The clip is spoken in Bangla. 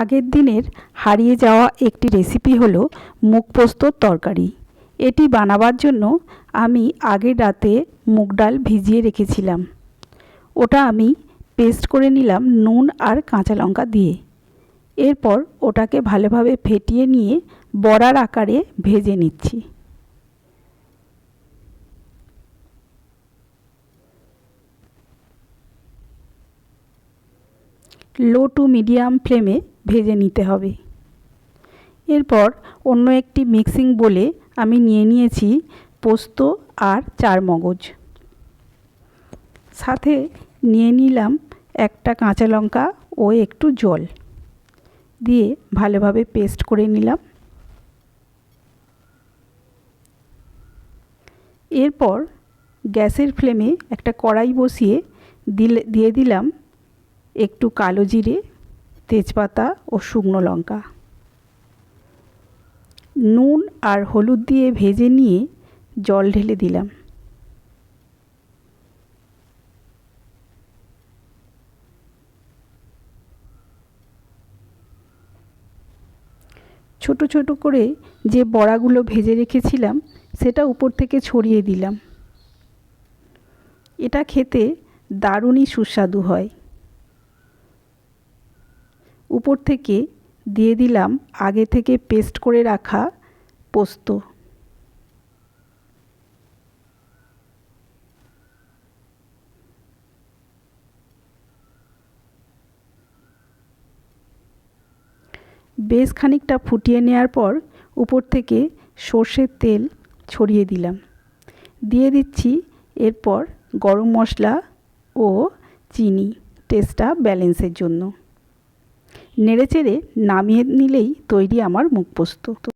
আগের দিনের হারিয়ে যাওয়া একটি রেসিপি হলো মুগ পোস্তর তরকারি। এটি বানাবার জন্য আমি আগের রাতে মুগ ডাল ভিজিয়ে রেখেছিলাম। ওটা আমি পেস্ট করে নিলাম নুন আর কাঁচা লঙ্কা দিয়ে। এরপর ওটাকে ভালোভাবে ফেটিয়ে নিয়ে বড়ার আকারে ভেজে নিচ্ছি। লো টু মিডিয়াম ফ্লেমে ভেজে নিতে হবে। এরপর অন্য একটি মিক্সিং বলে আমি নিয়ে নিয়েছি পোস্ত আর চার মগজ। সাথে নিয়ে নিলাম একটা কাঁচা লঙ্কা ও একটু জল। দিয়ে ভালোভাবে পেস্ট করে নিলাম। এরপর গ্যাসের ফ্লেমে একটা কড়াই বসিয়ে দিলে, দিয়ে দিলাম একটু কালো জিরে, তেজপাতা ও শুকনো লঙ্কা। নুন আর হলুদ দিয়ে ভেজে নিয়ে জল ঢেলে দিলাম। ছোট ছোট করে যে বড়াগুলো ভেজে রেখেছিলাম, সেটা উপর থেকে ছড়িয়ে দিলাম। এটা খেতে দারুণই সুস্বাদু হয়। উপর থেকে দিয়ে দিলাম আগে থেকে পেস্ট করে রাখা পোস্ত। বেশ খানিকটা ফুটিয়ে নেওয়ার পর উপর থেকে সর্ষের তেল ছড়িয়ে দিলাম। দিয়ে দিচ্ছি এরপর গরম মশলা ও চিনি। টেস্টটা ব্যালেন্সের জন্য। নেড়েচেড়ে নামিয়ে নিলেই তৈরি আমার মুখ পোস্ত